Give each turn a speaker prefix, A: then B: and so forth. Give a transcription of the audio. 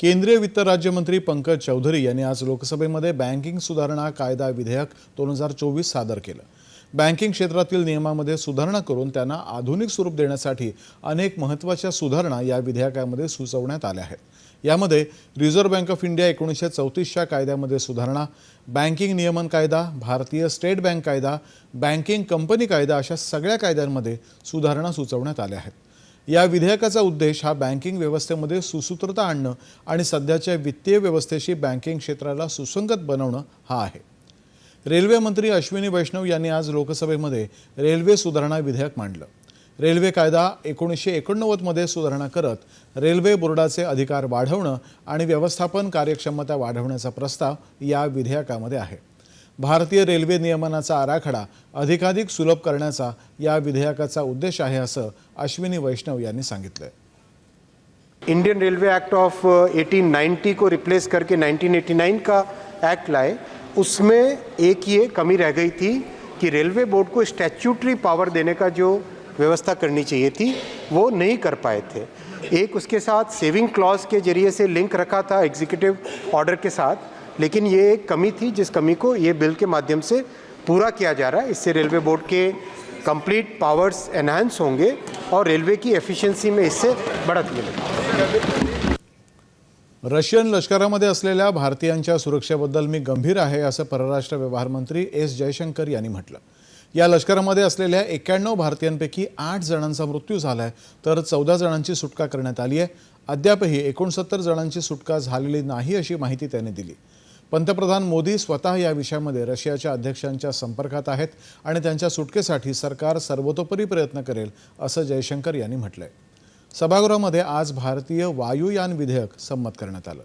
A: केंद्रीय वित्त राज्यमंत्री पंकज चौधरी यांनी आज लोकसभेमध्ये बँकिंग सुधारणा कायदा विधेयक दोन हजार चोवीस सादर केलं. बँकिंग क्षेत्रातील नियमामध्ये सुधारणा करून त्यांना आधुनिक स्वरूप देण्यासाठी अनेक महत्त्वाच्या सुधारणा या विधेयकामध्ये सुचवण्यात आल्या आहेत. यामध्ये रिझर्व्ह बँक ऑफ इंडिया एकोणीसशे चौतीसच्या कायद्यामध्ये सुधारणा बँकिंग नियमन कायदा भारतीय स्टेट बँक कायदा बँकिंग कंपनी कायदा अशा सगळ्या कायद्यांमध्ये सुधारणा सुचवण्यात आल्या आहेत. या विधेयकाचा उद्देश हा बँकिंग व्यवस्थेमध्ये सुसूत्रता आणणं आणि सध्याच्या वित्तीय व्यवस्थेशी बँकिंग क्षेत्राला सुसंगत बनवणं हा आहे. रेल्वे मंत्री अश्विनी वैष्णव यांनी आज लोकसभेमध्ये रेल्वे सुधारणा विधेयक मांडलं. रेल्वे कायदा एकोणीसशे एकोणनव्वदमध्ये सुधारणा करत रेल्वे बोर्डाचे अधिकार वाढवणं आणि व्यवस्थापन कार्यक्षमता वाढवण्याचा प्रस्ताव या विधेयकामध्ये आहे. भारतीय रेल्वे नियमनाचा आराखडा अधिकाधिक सुलभ करण्याचा या विधेयकाचा उद्देश आहे असं अश्विनी वैष्णव यांनी सांगितलं
B: इंडियन रेलवे एक्ट ऑफ 1890 को रिप्लेस करके 1989 का एक्ट लाए उसमें एक ये कमी रह गई थी कि रेलवे बोर्ड को स्टैच्यूटरी पावर देने का जो व्यवस्था करनी चाहिए थी वो नहीं कर पाए थे। एक उसके साथ सेविंग क्लॉज के जरिए से लिंक रखा था एग्जीक्यूटिव ऑर्डर के साथ। लेकिन ये एक कमी थी जिस कमी को ये बिल के माध्यम से पूरा किया जा रहा है। इससे रेलवे बोर्ड के कंप्लीट पावर्स एनहांस होंगे और रेलवे की एफिशिएंसी में इससे बढ़त मिलेगी।
A: रशियन लष्करामध्ये असलेल्या भारतीयांच्या सुरक्षेबद्दल मी गंभीर आहे असं परराष्ट्र व्यवहार मंत्री एस जयशंकर यांनी म्हटलं. या लष्करामध्ये असलेल्या एक्क्याण्णव भारतीयांपैकी आठ जणांचा मृत्यू झाला आहे तर चौदा जणांची सुटका करण्यात आली आहे. अद्यापही एकोणसत्तर जणांची सुटका झालेली नाही अशी माहिती त्यांनी दिली. पंतप्रधान मोदी स्वतः या विषयामध्ये रशियाच्या अध्यक्षांच्या संपर्कात आहेत आणि त्यांच्या सुटकेसाठी सरकार सर्वतोपरी प्रयत्न करेल असं जयशंकर यांनी म्हटलंय. सभागृहामध्ये आज भारतीय वायुयान विधेयक संमत करण्यात आलं.